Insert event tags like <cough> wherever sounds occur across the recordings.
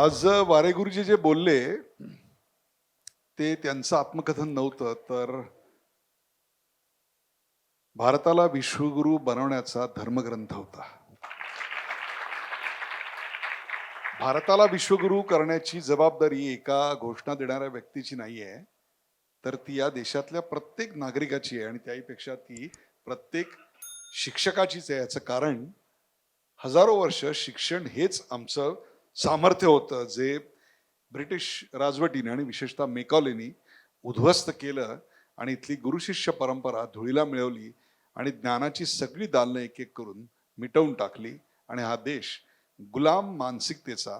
आज वारेगुरुजी जे बोलले ते त्यांचं आत्मकथन नव्हतं तर भारताला विश्वगुरु बनवण्याचा धर्मग्रंथ होता. भारताला विश्वगुरु करण्याची जबाबदारी एका घोषणा देणाऱ्या व्यक्तीची नाही आहे तर ती या देशातल्या प्रत्येक नागरिकाची आहे आणि त्याहीपेक्षा ती प्रत्येक शिक्षकाचीच आहे. याचं कारण हजारो वर्ष शिक्षण हेच आमचं सामर्थ्य होतं जे ब्रिटिश राजवटीने आणि विशेषतः मेकॉलेनी उद्ध्वस्त केलं आणि इथली गुरुशिष्य परंपरा धुळीला मिळवली आणि ज्ञानाची सगळी दालनं एक एक करून मिटवून टाकली आणि हा देश गुलाम मानसिकतेचा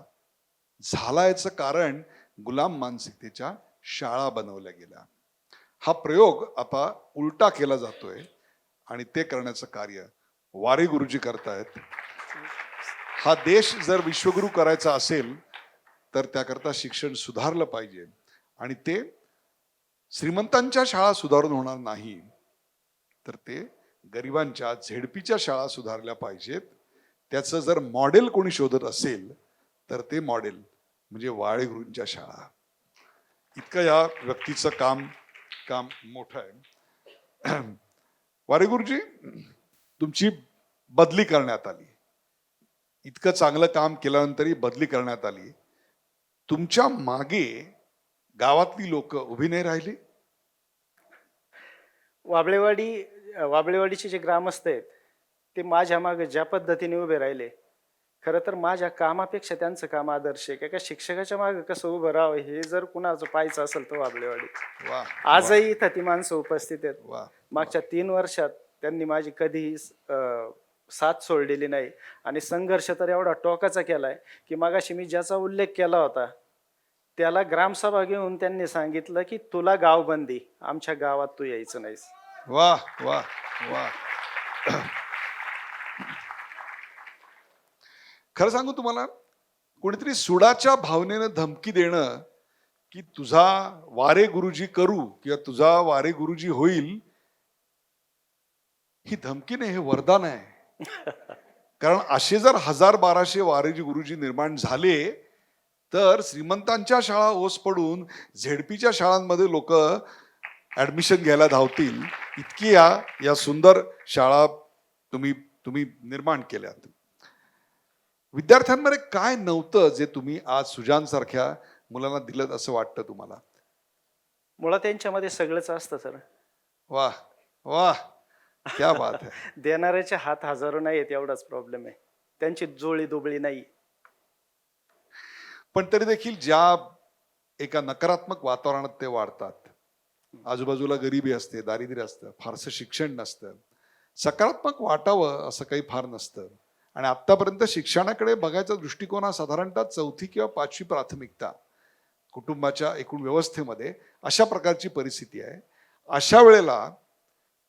झाला याचं कारण गुलाम मानसिकतेच्या शाळा बनवल्या गेल्या. हा प्रयोग आता उलटा केला जातोय आणि ते करण्याचं कार्य वारे गुरुजी करतायत. हा देश जर विश्वगुरु करायचा असेल तर त्याकरता शिक्षण सुधारलं पाहिजे. आणि ते श्रीमंतांच्या शाळा सुधारून होणार नाही तर ते गरिबांच्या झेडपीच्या शाळा सुधारल्या पाहिजेत. त्याचं जर मॉडेल कोणी शोधत असेल तर ते मॉडेल म्हणजे वाळेगुरूंच्या शाळा. इतकं या व्यक्तीचं काम काम मोठं आहे. <clears throat> वारेगुरुजी तुमची बदली करण्यात आली. इतकं चांगलं काम केल्यानंतरही बदली करण्यात आली. तुमच्या मागे गावातली लोक उभी नाही राहिली? वाबळेवाडी वाबळेवाडीचे जे ग्रामस्थ आहेत ते माझ्या मागे ज्या पद्धतीने उभे राहिले खरं तर माझ्या कामापेक्षा त्यांचं काम आदर्श आहे. एका शिक्षकाच्या मागे कसं उभं राहावं हे जर कुणाचं पाहायचं असेल तर वाबळेवाडी. वा आजही इथं ती माणसं उपस्थित आहेत. वा मागच्या तीन वर्षात त्यांनी माझी कधीही साथ सोडलेली नाही. आणि संघर्ष तर एवढा टोकाचा आहे की मागाशी मी ज्याचा उल्लेख केला होता त्याला ग्रामसभा घेऊन त्यांनी सांगितलं की तुला गावबंदी आमच्या गावात तू यायचं नाहीस. वा वा वा खरं सांगू तुम्हाला कोणीतरी सुडाच्या भावनेनं धमकी देणं की तुझा वारे गुरुजी करू किंवा तुझा वारे गुरुजी होईल ही धमकी नाही हे वरदान आहे. कारण असे जर हजार बाराशे वारेजी गुरुजी निर्माण झाले तर श्रीमंतांच्या शाळा ओस पडून झेडपीच्या शाळांमध्ये लोक ऍडमिशन घ्यायला धावतील. इतकी या या सुंदर शाळा तुम्ही तुम्ही निर्माण केल्यात. विद्यार्थ्यांमध्ये काय नव्हतं जे तुम्ही आज सुजान सारख्या मुलांना दिलं असं वाटतं तुम्हाला? मुळात त्यांच्यामध्ये सगळंच असतं सर. वा वा क्या बात है. <laughs> देणाऱ्याचे हात हजारो नाही आहेत एवढाच प्रॉब्लेम आहे. त्यांची जोळी दुबळी नाही. पण तरी देखील ज्या एका नकारात्मक वातावरणात ते वाढतात आजूबाजूला गरिबी असते दारिद्र्य असतं फारसं शिक्षण नसतं सकारात्मक वाटावं असं काही फार नसतं. आणि आतापर्यंत शिक्षणाकडे बघायचा दृष्टिकोन हा साधारणतः चौथी किंवा पाचवी प्राथमिकता कुटुंबाच्या एकूण व्यवस्थेमध्ये अशा प्रकारची परिस्थिती आहे. अशा वेळेला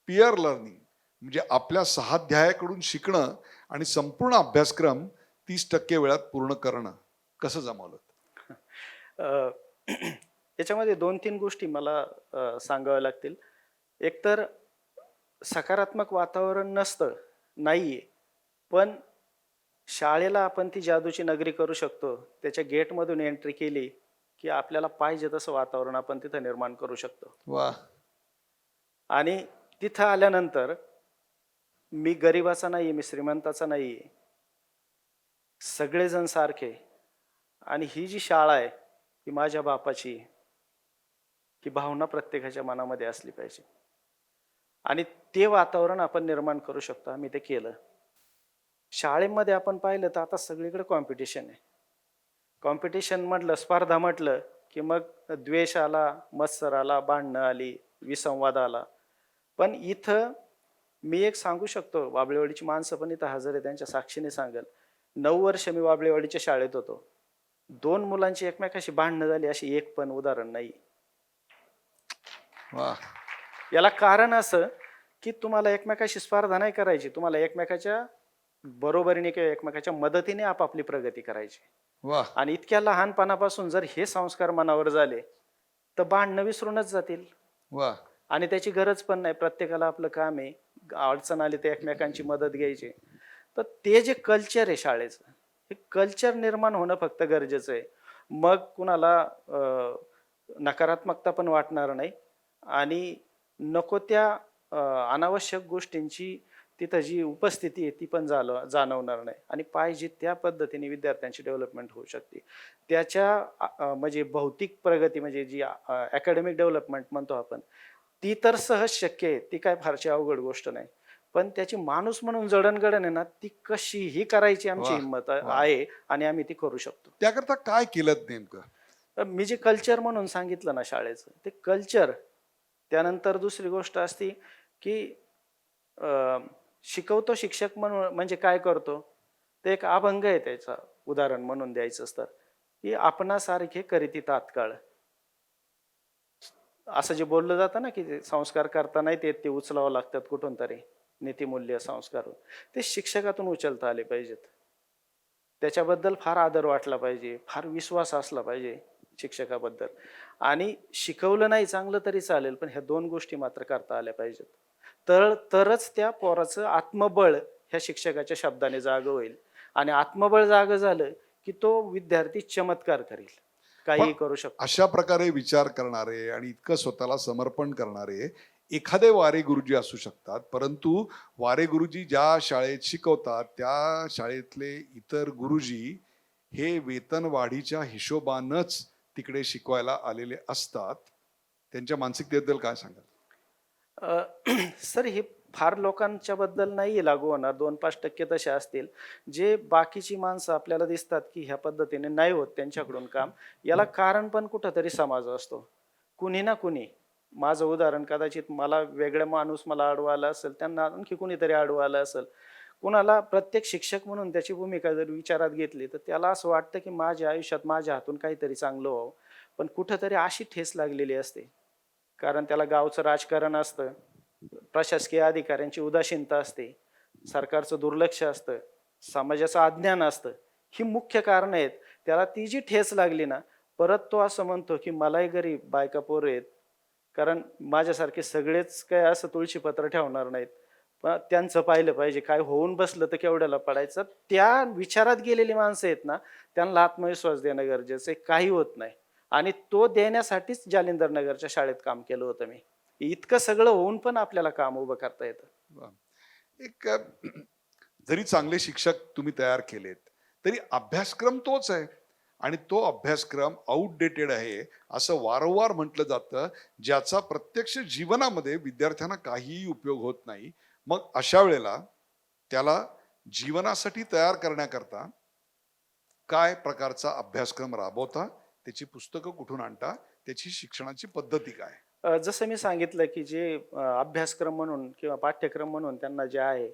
पिअर लर्निंग म्हणजे आपल्या सहाध्यायाकडून शिकणं आणि संपूर्ण अभ्यासक्रम तीस टक्के वेळात पूर्ण करणं कसं जमवलं? अ, याच्यामध्ये दोन तीन गोष्टी मला सांगाव्या लागतील. एकतर सकारात्मक वातावरण नसतं नाहीये. पण शाळेला आपण ती जादूची नगरी करू शकतो. त्याच्या गेटमधून एंट्री केली की आपल्याला पाहिजे तसं वातावरण आपण तिथं निर्माण करू शकतो. वा आणि तिथं आल्यानंतर मी गरिबाचा नाही आहे मी श्रीमंताचा नाही आहे सगळेजण सारखे. आणि ही जी शाळा आहे ही माझ्या बापाची ही भावना प्रत्येकाच्या मनामध्ये असली पाहिजे. आणि ते वातावरण आपण निर्माण करू शकतो आम्ही ते केलं. शाळेमध्ये आपण पाहिलं तर आता सगळीकडे कॉम्पिटिशन आहे. कॉम्पिटिशन म्हटलं स्पर्धा म्हटलं की मग द्वेष आला मत्सर आला भांडणं आली विसंवाद आला. पण इथं मी एक सांगू शकतो वाबळेवाडीची माणसं पण इथं हजर आहे त्यांच्या साक्षीने सांगेल. नऊ वर्ष मी वाबळेवाडीच्या शाळेत होतो. दोन मुलांची एकमेकाशी भांडणं झाली अशी एक पण उदाहरण नाही. याला कारण असं की तुम्हाला एकमेकाशी स्पर्धा नाही करायची तुम्हाला एकमेकाच्या बरोबरीने किंवा एकमेकाच्या मदतीने आपापली प्रगती करायची. आणि इतक्या लहानपणापासून जर हे संस्कार मनावर झाले तर भांडणं विसरूनच जातील. आणि त्याची गरज पण नाही प्रत्येकाला आपलं काम आहे. अडचण आली तर एकमेकांची मदत घ्यायची. तर ते जे कल्चर आहे शाळेचं हे कल्चर निर्माण होणं फक्त गरजेचं आहे. मग कुणाला नकारात्मकता पण वाटणार नाही आणि नको त्या अनावश्यक गोष्टींची तिथं जी उपस्थिती आहे ती पण झालं जाणवणार नाही. आणि पाहिजे त्या पद्धतीने विद्यार्थ्यांची डेव्हलपमेंट होऊ शकते. त्याच्या म्हणजे भौतिक प्रगती म्हणजे जी अकॅडमिक डेव्हलपमेंट म्हणतो आपण ती तर सहज शक्य आहे ती काय फारशी अवघड गोष्ट नाही. पण त्याची माणूस म्हणून जडणघडण आहे ना ती कशीही करायची आमची हिंमत. आहे आणि आम्ही ती करू शकतो. त्याकरता काय केलं नेमकं? मी जे कल्चर म्हणून सांगितलं ना शाळेचं ते कल्चर. त्यानंतर दुसरी गोष्ट असती की अं, शिकवतो शिक्षक म्हणून म्हणजे काय करतो? ते एक अभंग आहे त्याचा उदाहरण म्हणून द्यायचं तर की आपणासारखे करीती तात्काळ. असं जे बोललं जातं ना की संस्कार करता नाही येत ते उचलावं लागतात कुठून तरी नीतिमूल्य संस्कार ते शिक्षकातून उचलता आले पाहिजेत. त्याच्याबद्दल फार आदर वाटला पाहिजे फार विश्वास असला पाहिजे शिक्षकाबद्दल. आणि शिकवलं नाही चांगलं तरी चालेल पण ह्या दोन गोष्टी मात्र करता आल्या पाहिजेत. तर तरच त्या पोराचं आत्मबळ ह्या शिक्षकाच्या शब्दाने जागं होईल. आणि आत्मबळ जागं झालं की तो विद्यार्थी चमत्कार करेल. काही करू शकतो. अशा प्रकारे विचार करणारे आणि इतकं स्वतःला समर्पण करणारे एखादे वारे गुरुजी असू शकतात परंतु वारे गुरुजी ज्या शाळेत शिकवतात त्या शाळेतले इतर गुरुजी हे वेतन वाढीच्या हिशोबानच तिकडे शिकवायला आलेले असतात. त्यांच्या मानसिकतेबद्दल काय सांगाल? <clears throat> सर हे फार लोकांच्याबद्दल नाही लागू होणार. दोन पाच टक्के तसे असतील. जे बाकीची माणसं आपल्याला दिसतात की ह्या पद्धतीने नाही होत त्यांच्याकडून काम याला कारण पण कुठंतरी समाज असतो. कुणी ना कुणी माझं उदाहरण कदाचित मला वेगळा माणूस मला आडवा आला असेल त्यांना आणखी कुणीतरी आडवा आला असेल. कुणाला प्रत्येक शिक्षक म्हणून त्याची भूमिका जर विचारात घेतली तर त्याला असं वाटतं की माझ्या आयुष्यात माझ्या हातून काहीतरी चांगलं व्हावं. पण कुठंतरी अशी ठेस लागलेली असते. कारण त्याला गावचं राजकारण असतं. प्रशासकीय अधिकाऱ्यांची उदासीनता असते. सरकारचं दुर्लक्ष असतं. समाजाचं अज्ञान असतं. ही मुख्य कारणं आहेत. त्याला ती जी ठेस लागली ना परत तो असं म्हणतो की मलाही गरीब बायका पोरं आहेत. कारण माझ्यासारखे सगळेच काय असं तुळशीपत्र ठेवणार नाहीत. पण त्यांचं पाहिलं पाहिजे. काय होऊन बसलं तर केवढ्याला पडायचं? त्या विचारात गेलेली माणसं आहेत ना त्यांना आत्मविश्वास देणं गरजेचं आहे. काही होत नाही. आणि तो देण्यासाठीच जालिंदर नगरच्या शाळेत काम केलं होतं मी. इतकं सगळं होऊन पण आपल्याला काम उभं करता येतं. एक जरी चांगले शिक्षक तुम्ही तयार केलेत तरी अभ्यासक्रम तोच आहे. आणि तो अभ्यासक्रम आउटडेटेड आहे असं वारंवार म्हटलं जातं ज्याचा प्रत्यक्ष जीवनामध्ये विद्यार्थ्यांना काहीही उपयोग होत नाही. मग अशा वेळेला त्याला जीवनासाठी तयार करण्याकरता काय प्रकारचा अभ्यासक्रम राबवता त्याची पुस्तकं कुठून आणता त्याची शिक्षणाची पद्धती काय? जसं मी सांगितलं की जे अभ्यासक्रम म्हणून किंवा पाठ्यक्रम म्हणून त्यांना जे आहे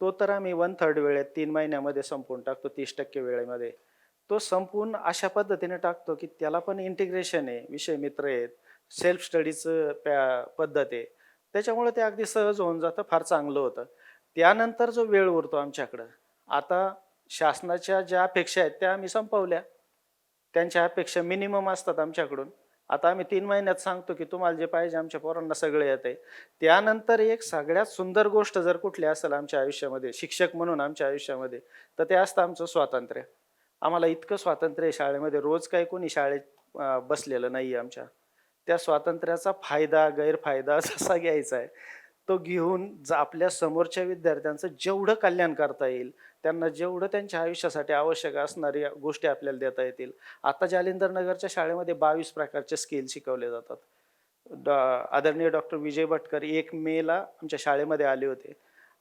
तो तर आम्ही वन थर्ड वेळेत तीन महिन्यामध्ये संपवून टाकतो तीस टक्के वेळेमध्ये. तो संपवून अशा पद्धतीने टाकतो की त्याला पण इंटिग्रेशन आहे विषय मित्र आहेत सेल्फ स्टडीचं प्या पद्धत आहे. त्याच्यामुळे ते अगदी सहज होऊन जातं फार चांगलं होतं. त्यानंतर जो वेळ उरतो आमच्याकडं आता शासनाच्या ज्या अपेक्षा आहेत त्या आम्ही संपवल्या. त्यांच्या अपेक्षा मिनिमम असतात आमच्याकडून. आता आम्ही तीन महिन्यात सांगतो की तुम्हाला जे पाहिजे आमच्या पोरांना सगळं येते आहे त्यानंतर एक सगळ्यात सुंदर गोष्ट जर कुठली असेल आमच्या आयुष्यामध्ये शिक्षक म्हणून आमच्या आयुष्यामध्ये तर ते असतं आमचं स्वातंत्र्य. आम्हाला इतकं स्वातंत्र्य आहे शाळेमध्ये रोज काही कोणी शाळेत बसलेलं नाही आमच्या. त्या स्वातंत्र्याचा फायदा गैरफायदा <laughs> जसा घ्यायचा आहे. तो घेऊन ज आपल्या समोरच्या विद्यार्थ्यांचं जेवढं कल्याण करता येईल त्यांना जेवढं त्यांच्या आयुष्यासाठी आवश्यक असणारी गोष्टी आपल्याला देता येतील. आता जालिंदर नगरच्या शाळेमध्ये बावीस प्रकारचे स्किल शिकवले जातात. आदरणीय डॉक्टर विजय भटकर एक मेला आमच्या शाळेमध्ये आले होते.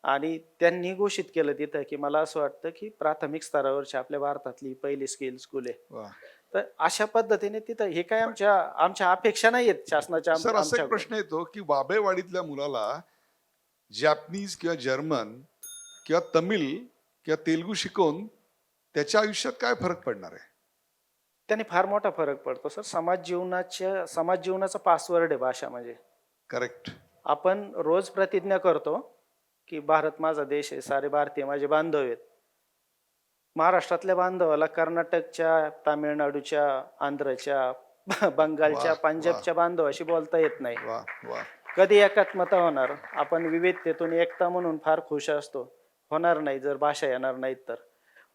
आणि त्यांनी घोषित केलं तिथं की मला असं वाटतं की प्राथमिक स्तरावरची आपल्या भारतातली पहिली स्किल स्कूल आहे. तर अशा पद्धतीने तिथं हे काय आमच्या आमच्या अपेक्षा नाही आहेत शासनाच्या सर असा एक. प्रश्न येतो की वाबेवाडीतल्या मुलाला जॅपनीज किंवा जर्मन किंवा तमिळ किंवा तेलुगू शिकवून त्याच्या आयुष्यात काय फरक पडणार आहे? त्याने फार मोठा फरक पडतो सर. समाज जीवनाच्या समाज जीवनाचा पासवर्ड आहे भाषा म्हणजे. करेक्ट आपण रोज प्रतिज्ञा करतो की भारत माझा देश आहे सारे भारतीय माझे बांधव आहेत. महाराष्ट्रातल्या बांधवाला कर्नाटकच्या तामिळनाडूच्या आंध्रच्या बंगालच्या पंजाबच्या बांधवाशी बोलता येत नाही. कधी एकात्मता होणार? आपण विविधतेतून एकता म्हणून फार खुश असतो. होणार नाही जर भाषा येणार नाहीत तर.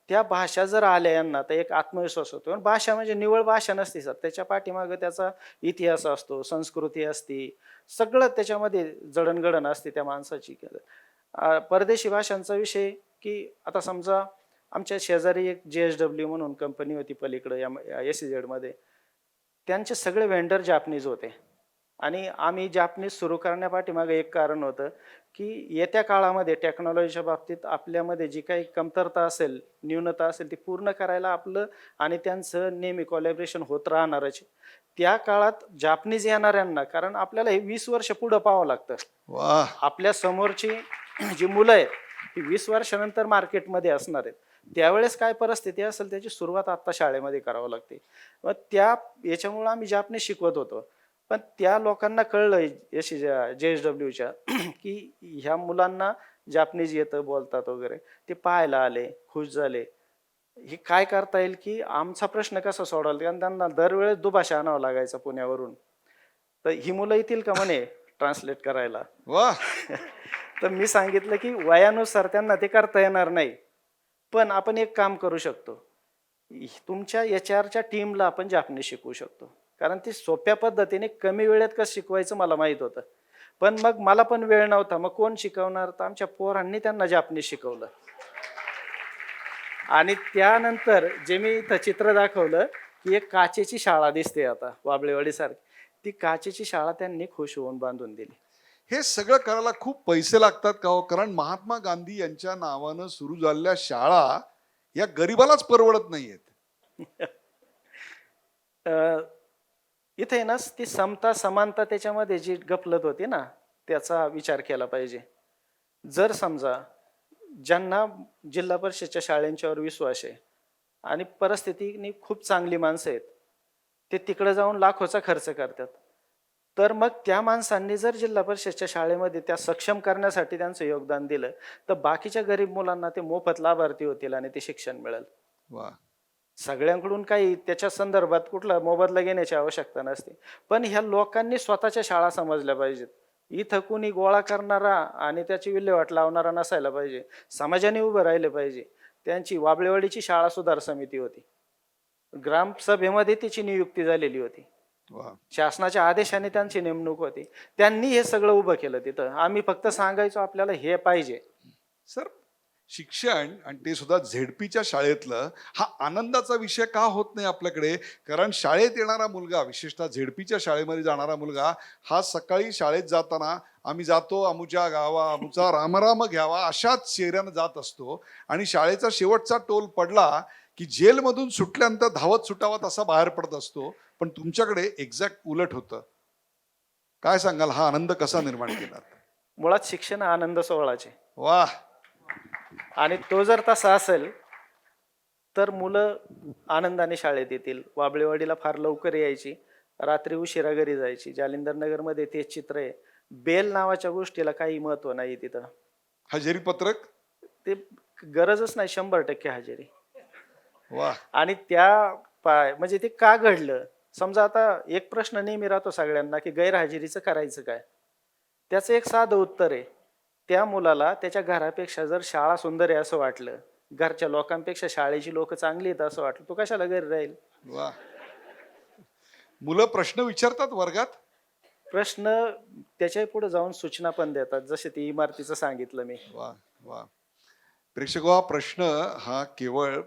त्या भाषा जर आल्या यांना तर एक आत्मविश्वास होतो. आणि भाषा म्हणजे निवळ भाषा नसते सर. त्याच्या पाठीमागं त्याचा इतिहास असतो संस्कृती असती. सगळं त्याच्यामध्ये जडणघडण असते त्या माणसाची. परदेशी भाषांचा विषय की आता समजा आमच्या शेजारी एक जे एस डब्ल्यू म्हणून कंपनी होती पलीकडं या एस झेडमध्ये त्यांचे सगळे व्हेंडर जापनीज होते. आणि आम्ही जापनीज सुरू करण्यापाठीमागे एक कारण होतं की येत्या काळामध्ये टेक्नॉलॉजीच्या बाबतीत आपल्यामध्ये जी काही कमतरता असेल न्यूनता असेल ती पूर्ण करायला आपलं आणि त्यांचं नेहमी कोलॅबरेशन होत राहणारच त्या काळात जापनीज येणाऱ्यांना कारण आपल्याला हे वीस वर्ष पुढं पाहावं लागतं. आपल्या समोरची जी मुलं आहेत ती वीस वर्षानंतर मार्केटमध्ये असणार आहेत. त्यावेळेस काय परिस्थिती असेल त्याची सुरुवात आत्ता शाळेमध्ये करावं लागते. मग त्या याच्यामुळं आम्ही जापनीज शिकवत होतो. पण त्या लोकांना कळलं यशी जे एस डब्ल्यूच्या <clears throat> की ह्या मुलांना जापनीज येतं बोलतात वगैरे ते पाहायला आले खुश झाले. हे काय करता येईल की आमचा प्रश्न कसा सोडवला? कारण त्यांना दरवेळेस दुभाषा आणावं लागायचा पुण्यावरून. तर ही मुलं येतील का म्हणे ट्रान्सलेट करायला? वा <laughs> तर मी सांगितलं की वयानुसार त्यांना ते करता येणार नाही. पण आपण एक काम करू शकतो. तुमच्या एच आरच्या टीमला आपण जापनीज शिकवू शकतो. कारण ती सोप्या पद्धतीने कमी वेळेत कसं शिकवायचं मला माहीत होतं. पण मग मला पण वेळ नव्हता. मग कोण शिकवणार? तर आमच्या पोरांनी त्यांना जापनीज शिकवलं. आणि त्यानंतर जे मी इथं चित्र दाखवलं की एक काचेची शाळा दिसते आता वाबळेवाडी सारखी ती काचेची शाळा त्यांनी खुश होऊन बांधून दिली. हे सगळं करायला खूप पैसे लागतात का हो? कारण महात्मा गांधी यांच्या नावानं सुरू झालेल्या शाळा या गरिबालाच परवडत नाहीयेत. <laughs> अ, इथे आहे ना ती समता समानता त्याच्यामध्ये जी गपलत होती ना त्याचा विचार केला पाहिजे. जर समजा ज्यांना जिल्हा परिषदच्या शाळेंच्यावर विश्वास आहे आणि परिस्थितीनी खूप चांगली माणसं आहेत ते तिकडे जाऊन लाखोचा खर्च करतात. तर मग त्या माणसांनी जर जिल्हा परिषदच्या शाळेमध्ये त्या सक्षम करण्यासाठी त्यांचं योगदान दिलं तर बाकीच्या गरीब मुलांना ते मोफत लाभार्थी होतील आणि ते शिक्षण मिळेल. वा. सगळ्यांकडून काही त्याच्या संदर्भात कुठला मोबदला घेण्याची आवश्यकता नसते. पण ह्या लोकांनी स्वतःच्या शाळा समजल्या पाहिजेत. इथं कुणी गोळा करणारा आणि त्याची विल्हेवाट लावणारा नसायला पाहिजे. समाजाने उभं राहिले पाहिजे. त्यांची वाबळेवाडीची शाळा सुधार समिती होती. ग्रामसभेमध्ये तिची नियुक्ती झालेली होती. शासनाच्या आदेशाने त्यांची नेमणूक होती. त्यांनी हे सगळं उभं केलं तिथं. आम्ही फक्त सांगायचो आपल्याला हे पाहिजे. सर शिक्षण आणि ते सुद्धा झेडपीच्या शाळेतलं हा आनंदाचा विषय का होत नाही आपल्याकडे? कारण शाळेत येणारा मुलगा विशेषतः झेडपीच्या शाळेमध्ये जाणारा मुलगा हा सकाळी शाळेत जाताना आम्ही जातो अमुच्या गावा अमुचा रामराम घ्यावा अशाच चेहऱ्यानं जात असतो. आणि शाळेचा शेवटचा टोल पडला की जेलमधून सुटल्यानंतर धावत सुटावा तसा बाहेर पडत असतो. पण तुमच्याकडे एक्झॅक्ट उलट होतं. काय सांगाल? हा आनंद कसा निर्माण केला मुळात शिक्षण आनंद सोहळाचे. वा आणि तो जर तसा असेल तर मुलं आनंदाने शाळेत येतील. वाबळेवाडीला फार लवकर यायची. रात्री उशिरा घरी जायची. जालिंदर नगरमध्ये तेच चित्र आहे. बेल नावाच्या गोष्टीला काही महत्त्व नाही तिथं. हजेरी पत्रक? ते गरजच नाही. शंभर टक्के हजेरी. वा. आणि त्या पाय म्हणजे ते का घडलं? समजा आता एक प्रश्न नेहमी राहतो सगळ्यांना की गैरहजेरीचं करायचं काय? त्याचं एक साधं उत्तर आहे. त्या मुलाला त्याच्या घरापेक्षा जर शाळा सुंदर आहे असं वाटलं घरच्या लोकांपेक्षा शाळेची लोक चांगली आहेत असं वाटलं तो कशाला घरी राहील? वा. मुलं प्रश्न विचारतात वर्गात? प्रश्न त्याच्या पुढे जाऊन सूचना पण देतात जसे ती इमारतीचं सांगितलं मी. वा वा. प्रेक्षक हो, हा प्रश्न हा केवळ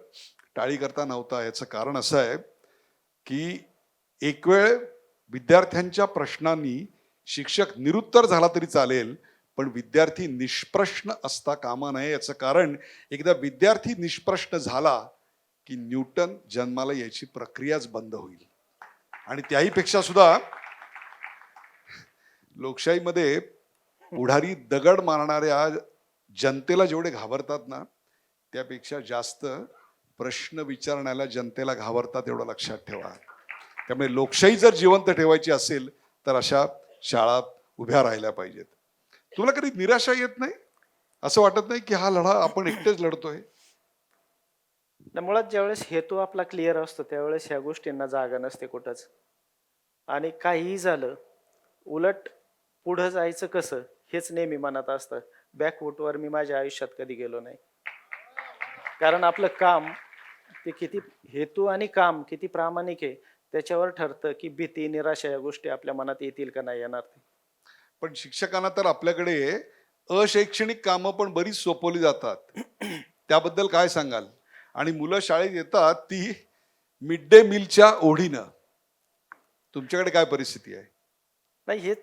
टाळी करता नव्हता. याचं कारण असं आहे की एक वेळ विद्यार्थ्यांच्या प्रश्नांनी शिक्षक निरुत्तर झाला तरी चालेल पण विद्यार्थी निष्प्रश्न असता कामा नये याचं कारण एकदा विद्यार्थी निष्प्रश्न झाला की न्यूटन जन्माला यायची प्रक्रियाच बंद होईल. आणि त्याहीपेक्षा सुद्धा लोकशाहीमध्ये पुढारी दगड मारणाऱ्या जनतेला जेवढे घाबरतात ना त्यापेक्षा जास्त प्रश्न विचारण्याला जनतेला घाबरतात एवढं लक्षात ठेवा. त्यामुळे लोकशाही जर जिवंत ठेवायची असेल तर अशा शाळा उभ्या राहिल्या पाहिजेत. तुला कधी निराशा येत नाही? असं वाटत नाही की हा लढा आपण एकटेच लढतोय? न मुळात ज्यावेळेस हेतू आपला क्लिअर असतो त्यावेळेस ह्या गोष्टींना जागा नसते कुठंच. आणि काहीही झालं उलट पुढं जायचं कसं हेच नेहमी मनात असतं. बॅकवूटवर मी माझ्या आयुष्यात कधी गेलो नाही. कारण आपलं काम ते किती हेतू आणि काम किती प्रामाणिक आहे त्याच्यावर ठरतं की भीती निराशा या गोष्टी आपल्या मनात येतील का नाही येणार ते. पण शिक्षकांना तर आपल्याकडे अशैक्षणिक कामं पण बरीच सोपवली जातात. त्याबद्दल काय सांगाल? आणि मुलं शाळेत येतात ती मिड डे मीलच्या ओढीनं. तुमच्याकडे काय परिस्थिती आहे? नाही हे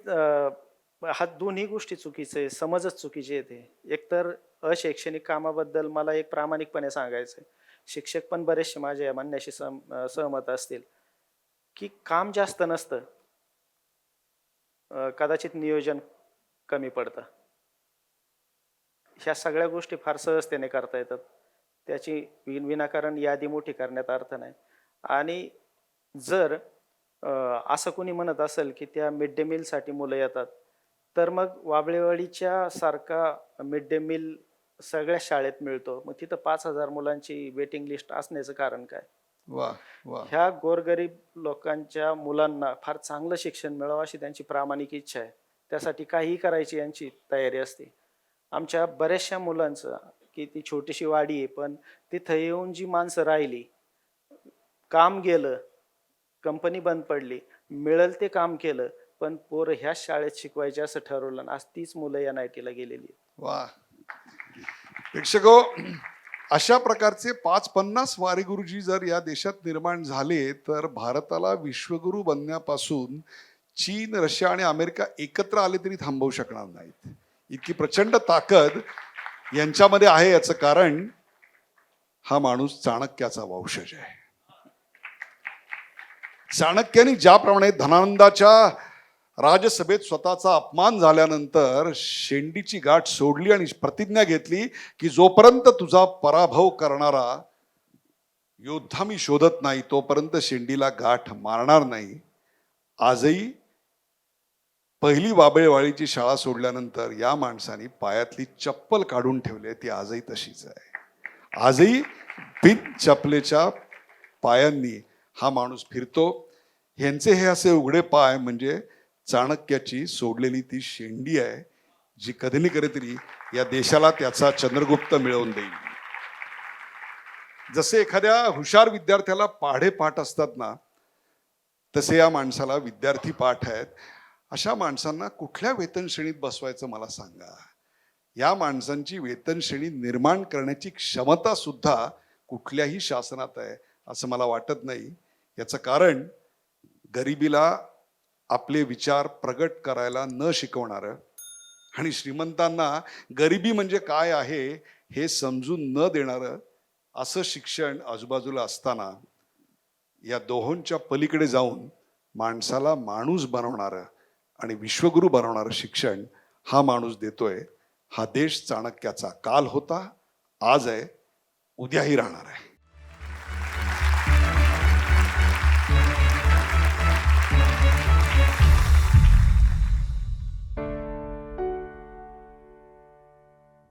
हा दोन्ही गोष्टी चुकीचे आहे. समजच चुकीची येते एकतर अशैक्षणिक कामाबद्दल मला एक प्रामाणिकपणे सांगायचं आहे. शिक्षक पण बरेचसे माझ्या या म्हणण्याशी सम सहमत असतील. की काम जास्त नसतं. कदाचित नियोजन कमी पडतं. ह्या सगळ्या गोष्टी फार सहजतेने करता येतात. त्याची विन विनाकारण यादी मोठी करण्यात अर्थ नाही. आणि जर असं कोणी म्हणत असेल की त्या मिड डे मीलसाठी मुलं येतात तर मग वाबळेवाडीच्या सारखा मिड डे मील सगळ्या शाळेत मिळतो. मग तिथं पाच हजार मुलांची वेटिंग लिस्ट असण्याचं कारण काय? वा वा. ह्या गोरगरीब लोकांच्या मुलांना फार चांगलं शिक्षण मिळावं अशी त्यांची प्रामाणिक इच्छा आहे. त्यासाठी काहीही करायची यांची तयारी असते. आमच्या बऱ्याचशा मुलांचं की ती छोटीशी वाडी आहे पण तिथं येऊन जी माणसं राहिली काम गेलं कंपनी बंद पडली मिळेल ते काम केलं पण पोरं ह्याच शाळेत शिकवायचे असं ठरवलं आणि आज तीच मुलं एन आय टीला गेलेली. वा. प्रेक्षको अशा प्रकारचे पाच पन्नास वारीगुरुजी जर या देशात निर्माण झाले तर भारताला विश्वगुरु बनण्यापासून चीन रशिया आणि अमेरिका एकत्र आले तरी थांबवू शकणार नाहीत. इतकी प्रचंड ताकद यांच्यामध्ये आहे याचं कारण हा माणूस चाणक्याचा वंशज आहे. चाणक्याने ज्याप्रमाणे धनानंदाच्या राजसभेत स्वतःचा अपमान झाल्यानंतर शेंडीची गाठ सोडली आणि प्रतिज्ञा घेतली की जोपर्यंत तुझा पराभव करणारा योद्धा मी शोधत नाही तोपर्यंत शेंडीला गाठ मारणार नाही. आजही पहिली बाबळेवाळीची शाळा सोडल्यानंतर या माणसाने पायातली चप्पल काढून ठेवली ती आजही तशीच आहे. आजही बिन चपलेच्या पायांनी हा माणूस फिरतो. ह्यांचे हे असे उघडे पाय म्हणजे चाणक्याची सोडलेली ती शेंडी आहे जी कधी ना कधीतरी या देशाला त्याचा चंद्रगुप्त मिळवून देईल. जसे एखाद्या हुशार विद्यार्थ्याला पाढे पाठ असतात ना तसे या माणसाला विद्यार्थी पाठ आहेत. अशा माणसांना कुठल्या वेतन श्रेणीत बसवायचं मला सांगा. या माणसांची वेतन श्रेणी निर्माण करण्याची क्षमता सुद्धा कुठल्याही शासनात आहे असं मला वाटत नाही. याचं कारण गरिबीला आपले विचार प्रगट करायला न शिकवणारं. आणि श्रीमंतांना गरिबी म्हणजे काय आहे हे समजून न देणारं असं शिक्षण आजूबाजूला असताना या दोहोंच्या पलीकडे जाऊन माणसाला माणूस बनवणारं आणि विश्वगुरू बनवणारं शिक्षण हा माणूस देतोय. हा देश चाणक्याचा काल होता आज आहे उद्याही राहणार आहे.